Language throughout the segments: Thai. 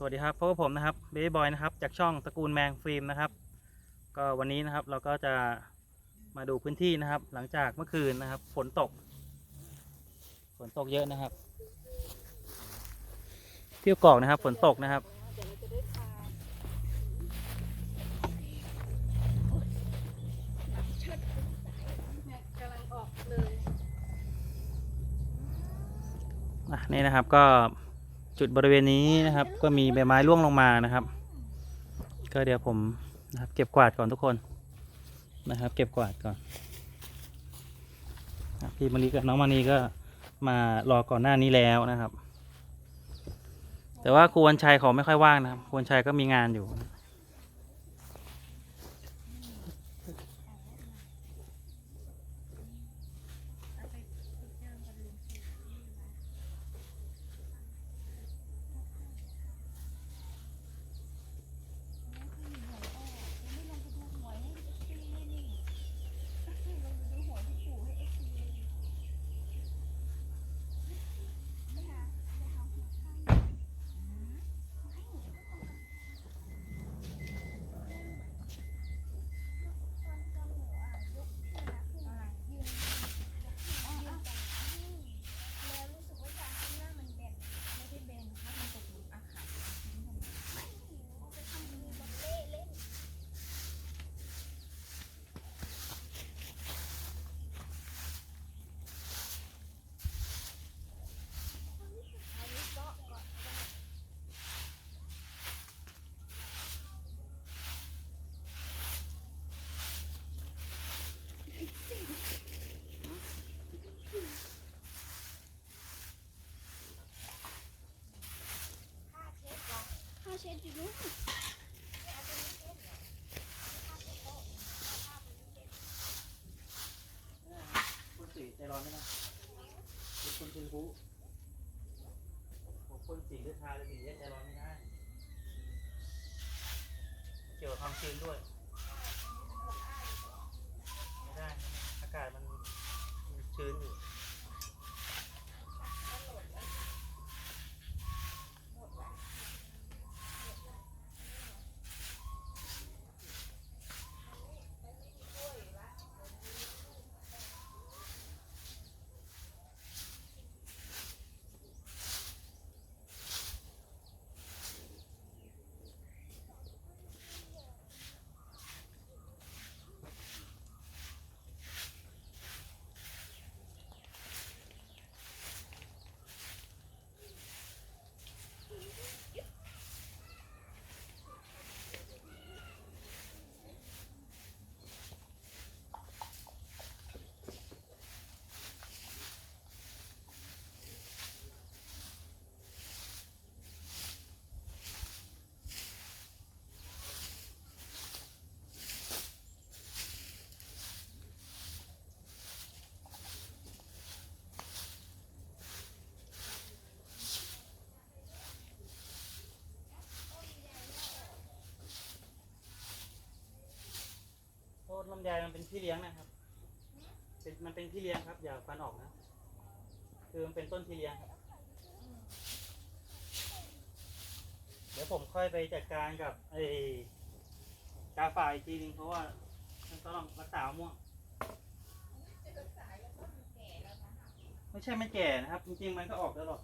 สวัสดีครับพบกับผมนะครับเบย์บอยนะครับจากช่องตระกูลแมงฟิล์มนะครับ ก็วันนี้นะครับเราก็จะมาดูพื้นที่นะครับ หลังจากเมื่อคืนนะครับ ฝนตก ฝนตกเยอะนะครับ เที่ยวกอกนะครับ ฝนตกนะครับ นี่นะครับก็ จุดบริเวณนี้นะครับ ก็มีใบไม้ร่วงลงมานะครับ ก็เดี๋ยวผมนะครับเก็บกวาดก่อนทุกคนนะครับ เก็บกวาดก่อนพี่มารีกับน้องมานีก็มารอก่อนหน้านี้แล้วนะครับ แต่ว่าครูวันชัยเขาไม่ค่อยว่างนะครับครูวันชัยก็มีงานอยู่ ผ้าเช็ดอยู่ด้วย คุณสีใจร้อนไหมนะเป็นคนเป็นผู้คนสีเลือดชาเลยสีใจร้อนไม่ได้ เกี่ยวกับความชื้นด้วย ลำไยมันเป็นพี่เลี้ยงนะครับเป็นมันเป็นพี่เลี้ยงครับ อย่าฟันออกนะ คือมันเป็นต้นพี่เลี้ยงครับเดี๋ยวผมค่อยไปจัดการกับไอ้กาฝากอีกทีนึงเพราะว่ามันต้องรักษามะม่วง ไม่ใช่ไม่แก่นะครับ จริงๆมันก็ออกแล้วหรอก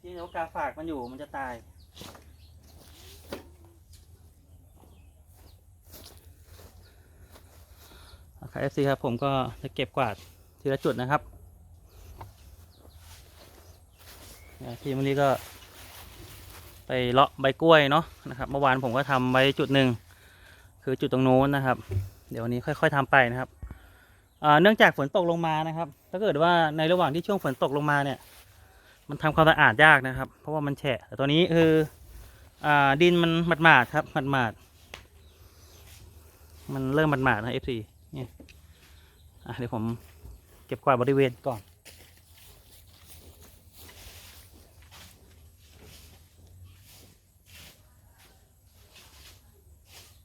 ที่เดี๋ยวากาฝากมันอยู่มันจะตาย ครับ FC ครับผมก็จะเก็บกวาดทีละจุดนะครับเนี่ยพี่มลิก็ ไปเลาะใบกล้วยเนาะนะครับเมื่อวานผมก็ทำไว้จุดหนึ่งคือจุดตรงโน้นนะครับ เดี๋ยววันนี้ค่อย ๆทำไปนะครับเนื่องจากฝนตกลงมานะครับ ถ้าเกิดว่าในระหว่างที่ช่วงฝนตกลงมาเนี่ย มันทำความสะอาดยากนะครับ เพราะว่ามันแฉะแต่ตัวนี้คืออดินมันหมาดๆครับหมาดๆมันเริ่มหมาดๆนะ FC เนี่ยเดี๋ยวผมเก็บกวาดบริเวณก่อน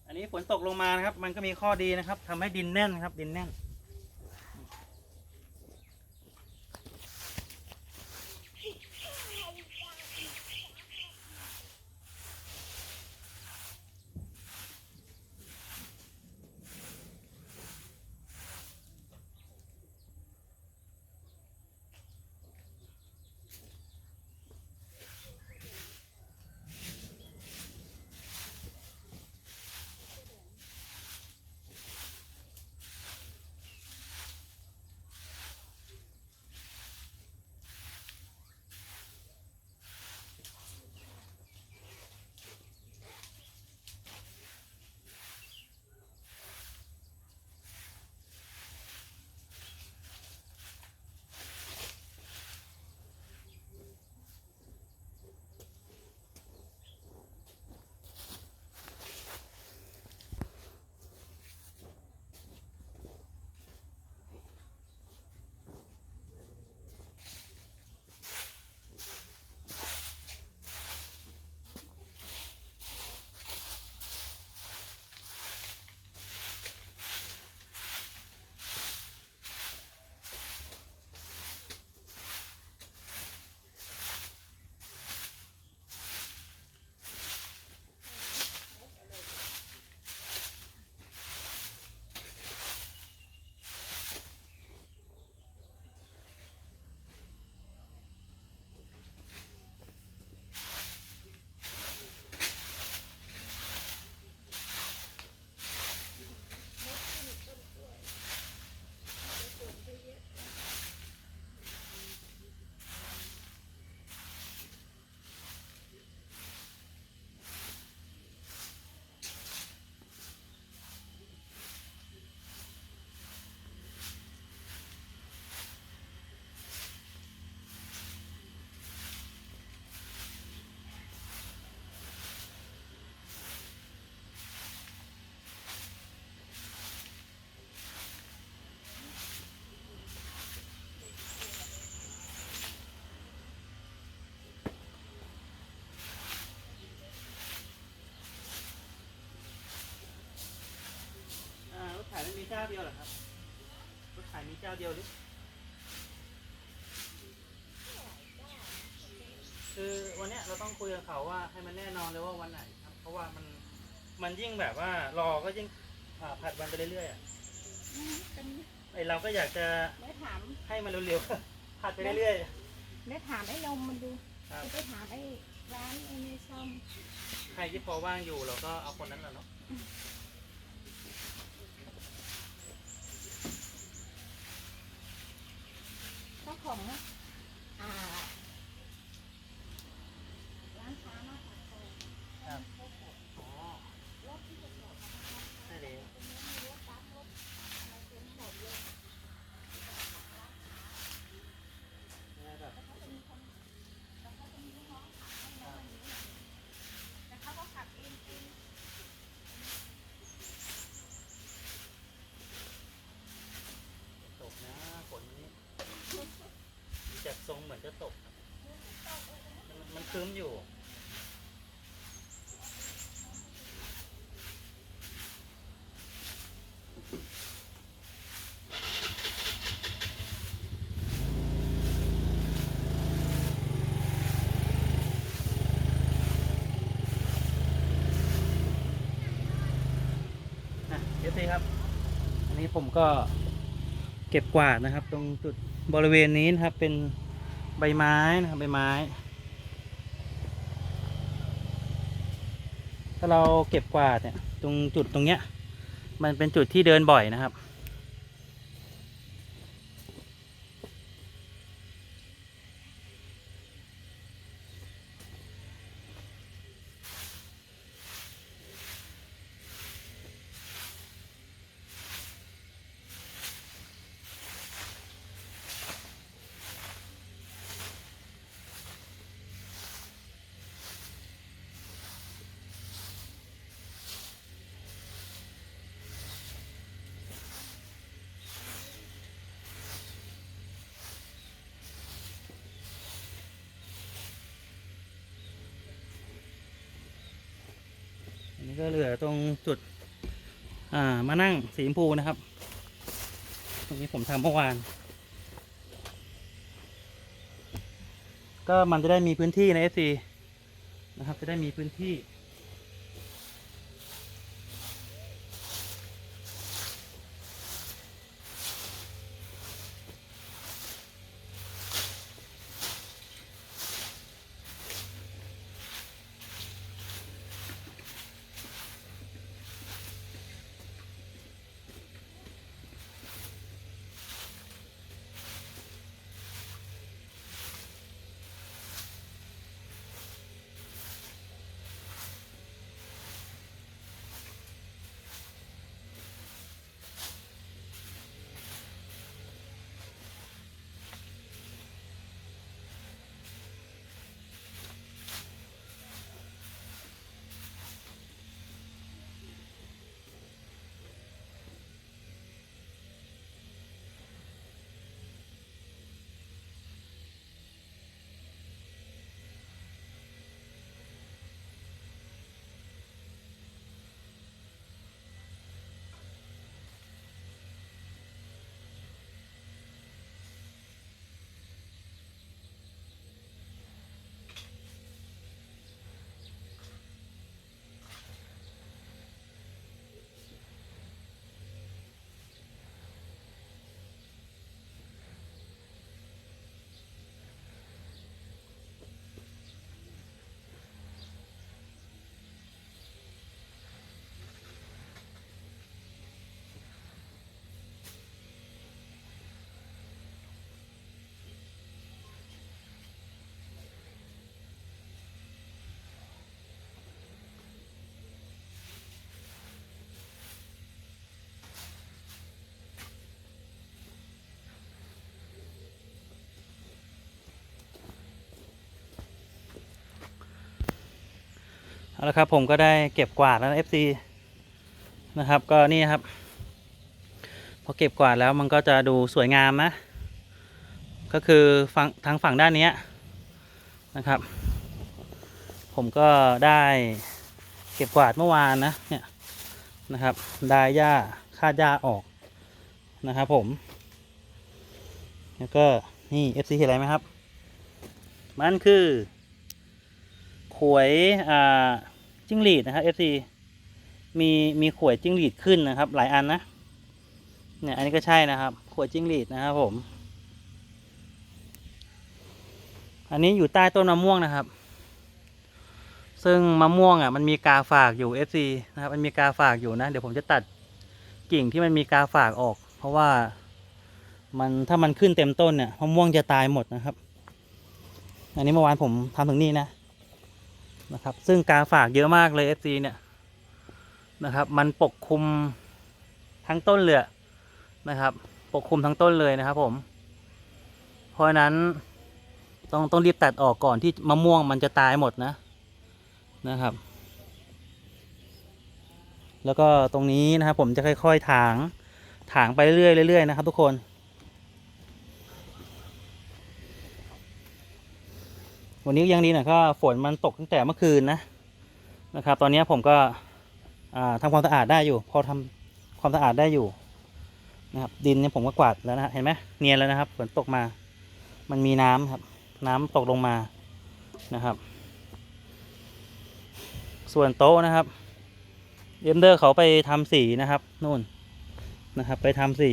อันนี้ฝนตกลงมานะครับ มันก็มีข้อดีนะครับทำให้ดินแน่นครับ ดินแน่น เจ้าเดียวหรือคือวันเนี้ยเราต้องคุยกับเขาว่าให้มันแน่นอนเลยว่าวันไหนครับเพราะว่ามันมันยิ่งแบบว่ารอก็ยิ่งอ่าผัดวันไปเรื่อยๆอะกันไอเราก็อยากจะได้ถามให้มันเร็วๆ ผัดไปเรื่อยได้ถามไอ้นมมันดูๆครับได้ถามไอ้ร้านไอ้เนชอม ใครที่พอว่างอยู่เราก็เอาคนนั้นแหละเนาะ เจ้าของอ่าร้านค้ามาฝากของ ครับอ๋อ รถที่จะจอดนะคะ ใช่เลย ตรงนี้มีรถบัสรถอะไรเต็มหมดเลย แบบ แล้วเขาจะมีคนแล้วเขาจะมีลูกน้องขับให้นะวันนี้แต่เขาก็ขับเองเอง ตกนะฝนวันนี้จากทรงเหมือนจะตกครับมันมัน ครึ้มอยู่อะเดี๋ยสิครับ อันนี้ผมก็เก็บกวาดนะครับ ตรงจุดบริเวณนี้นะครับเป็นใบไม้นะครับใบไม้ ถ้าเราเก็บกวาดเนี่ย ตรงจุดตรงเนี้ย มันเป็นจุดที่เดินบ่อยนะครับ นี่ก็เหลือตรงจุด อ่า มานั่งสีชมพูนะครับ ตรงนี้ผมทำเมื่อวาน ก็มันจะได้มีพื้นที่ใน FC นะครับ จะได้มีพื้นที่ เอาละครับผมก็ได้เก็บกวาดแล้ว FC นะครับก็นี่ครับ พอเก็บกวาดแล้วมันก็จะดูสวยงามนะ ก็คือฝั่งทางฝั่งด้านนี้นะครับ ผมก็ได้เก็บกวาดเมื่อวานนะเนี่ยนะครับได้หญ้าคาดหญ้าออกนะครับผม แล้วก็นี่ FC เห็นอะไรไหมครับ มันคือขวยอ่า จิ้งหรีดนะครับ FC มีมีขวยจิ้งหรีดขึ้นนะครับ หลายอันนะเนี่ยอันนี้ก็ใช่นะครับขวยจิ้งหรีดนะครับผม อันนี้อยู่ใต้ต้นมะม่วงนะครับ ซึ่งมะม่วงอะมันมีกาฝากอยู่ FC นะครับมันมีกาฝากอยู่นะ เดี๋ยวผมจะตัดกิ่งที่มันมีกาฝากออก เพราะว่ามันถ้ามันขึ้นเต็มต้นเนี่ยมะม่วงจะตายหมดนะครับ อันนี้เมื่อวานผมทำถึงนี่นะ นะครับ ซึ่งกาฝากเยอะมากเลย FC เนี่ยนะครับ มันปกคลุมทั้งต้นเลยนะครับ ปกคลุมทั้งต้นเลยนะครับ ผม เพราะฉะนั้นต้องต้องรีบตัดออกก่อนที่มะม่วงมันจะตายหมดนะนะครับ แล้วก็ตรงนี้นะครับผมจะค่อยๆถางถางไปเรื่อยๆเรื่อยๆนะครับ ทุกคน วันนี้ยังดีหน่อยก็ฝนมันตกตั้งแต่เมื่อคืนนะนะครับ ตอนนี้ผมก็อ่าทำความสะอาดได้อยู่ พอทำความสะอาดได้อยู่นะครับดินเนี่ยผมก็กวาดแล้วนะเห็นไหมเนียนแล้วนะครับฝนตกมา มันมีน้ำครับ น้ำตกลงมานะครับ ส่วนโต๊ะนะครับเอ็มเดอร์เขาไปทำสีนะครับนู่นนะครับ ไปทำสี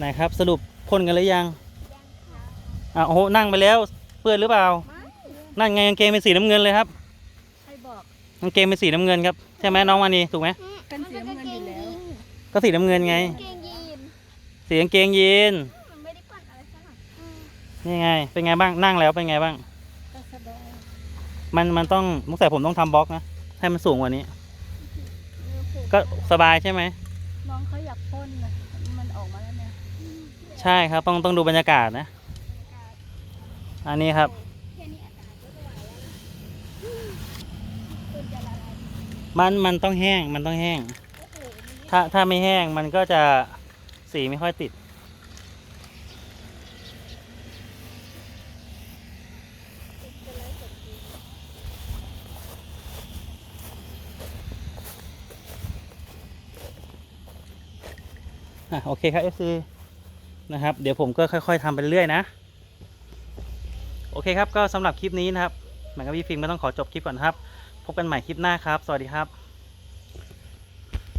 ไหนครับ สรุปพ่นกันหรือยังอะโอ้โหนั่งไปแล้วเปื้อนหรือเปล่า นั่นไงกางเกงเป็นสีน้ำเงินเลยครับใครบอกกางเกงเป็นสีน้ำเงินครับใช่ไหมน้องวานีถูกไหมเป็นสีน้ำเงินอยู่แล้วก็สีน้ำเงินไงเกงยีนสีกางเกงยีนมันไม่ได้ปั่นอะไรสักหน่อยนี่ไง เป็นไงบ้างนั่งแล้วเป็นไงบ้างก็สบายมันมันต้องสงสัยผมต้องทำบล็อกนะให้มันสูงกว่านี้ ก็สบายใช่ไหมน้องเขาอยากพ่นนะมันออกมาแล้วเนี่ย ใช่ครับต้องต้องดูบรรยากาศนะ อันนี้ครับ มันมันต้องแห้งมันต้องแห้ง ถ้าถ้าไม่แห้งมันก็จะสีไม่ค่อยติด อะโอเคครับ FC นะครับ เดี๋ยวผมก็ค่อย ๆทำไปเรื่อยนะ โอเคครับก็สำหรับคลิปนี้นะครับเหมือนกับพี่ฟิล์มก็ต้องขอจบคลิปก่อนครับ พบกันใหม่คลิปหน้าครับ สวัสดีครับ